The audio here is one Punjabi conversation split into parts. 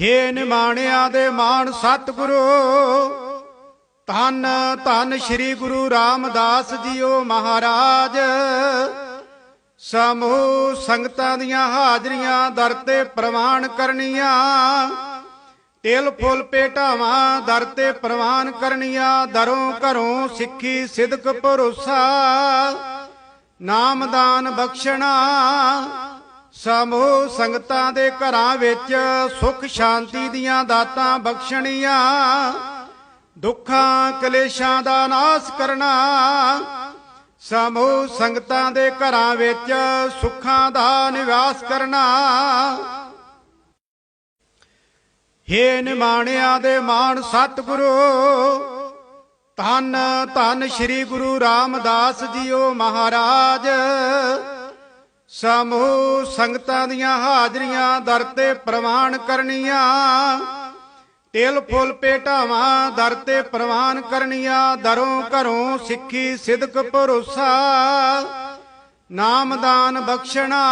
ਹੇ ਨਿਮਾਣਿਆਂ ਦੇ ਮਾਣ ਸਤਿਗੁਰੂ, ਧੰਨ ਧੰਨ ਸ੍ਰੀ ਗੁਰੂ ਰਾਮਦਾਸ ਜੀਓ ਮਹਾਰਾਜ। ਸਮੂਹ ਸੰਗਤਾਂ ਦੀਆਂ ਹਾਜ਼ਰੀਆਂ ਦਰ ਤੇ ਪ੍ਰਵਾਨ ਕਰਨੀਆਂ, ਤਿਲ ਫੁੱਲ ਪੇਟਾਵਾਂ ਦਰ ਤੇ ਪ੍ਰਵਾਨ ਕਰਨੀਆਂ, ਦਰੋਂ ਘਰੋਂ ਸਿੱਖੀ ਸਿਦਕ ਭਰੋਸਾ ਨਾਮਦਾਨ ਬਖਸ਼ਣਾ ਸਮੂਹ ਸੰਗਤਾਂ ਦੇ ਘਰਾਂ ਵਿੱਚ ਸੁਖ ਸ਼ਾਂਤੀ ਦੀਆਂ ਦਾਤਾਂ ਬਖਸ਼ਣੀਆਂ, ਦੁੱਖਾਂ ਕਲੇਸ਼ਾਂ ਦਾ ਨਾਸ ਕਰਨਾ, ਸਮੂਹ ਸੰਗਤਾਂ ਦੇ ਘਰਾਂ ਵਿੱਚ ਸੁੱਖਾਂ ਦਾ ਨਿਵਾਸ ਕਰਨਾ। ਹੇ ਨਿਮਾਣਿਆਂ ਦੇ ਮਾਣ ਸਤਿਗੁਰੂ, ਧੰਨ ਧੰਨ ਸ੍ਰੀ ਗੁਰੂ ਰਾਮਦਾਸ ਜੀਓ ਮਹਾਰਾਜ। ਸਮੂਹ ਸੰਗਤਾਂ ਦੀਆਂ ਹਾਜ਼ਰੀਆਂ ਦਰ ਤੇ ਪ੍ਰਵਾਨ ਕਰਨੀਆਂ। ਤਿਲ ਫੁੱਲ ਪੇਟਾਵਾਂ ਦਰ ਤੇ ਪ੍ਰਵਾਨ ਕਰਨੀਆਂ। ਦਰੋਂ ਘਰੋਂ ਸਿੱਖੀ ਸਿਦਕ ਭਰੋਸਾ। ਨਾਮਦਾਨ ਬਖਸ਼ਣਾ।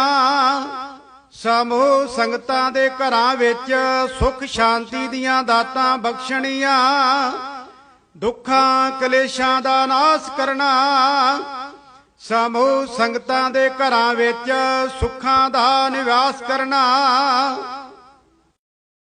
ਸਮੂਹ ਸੰਗਤਾਂ ਦੇ ਘਰਾਂ ਵਿੱਚ ਸੁਖ ਸ਼ਾਂਤੀ ਦੀਆਂ ਦਾਤਾਂ ਬਖਸ਼ਣੀਆਂ। ਦੁੱਖਾਂ ਕਲੇਸ਼ਾਂ ਦਾ ਨਾਸ ਕਰਨਾ। ਸਮੂਹ ਸੰਗਤਾਂ ਦੇ ਘਰਾਂ ਵਿੱਚ ਸੁੱਖਾਂ ਦਾ ਨਿਵਾਸ ਕਰਨਾ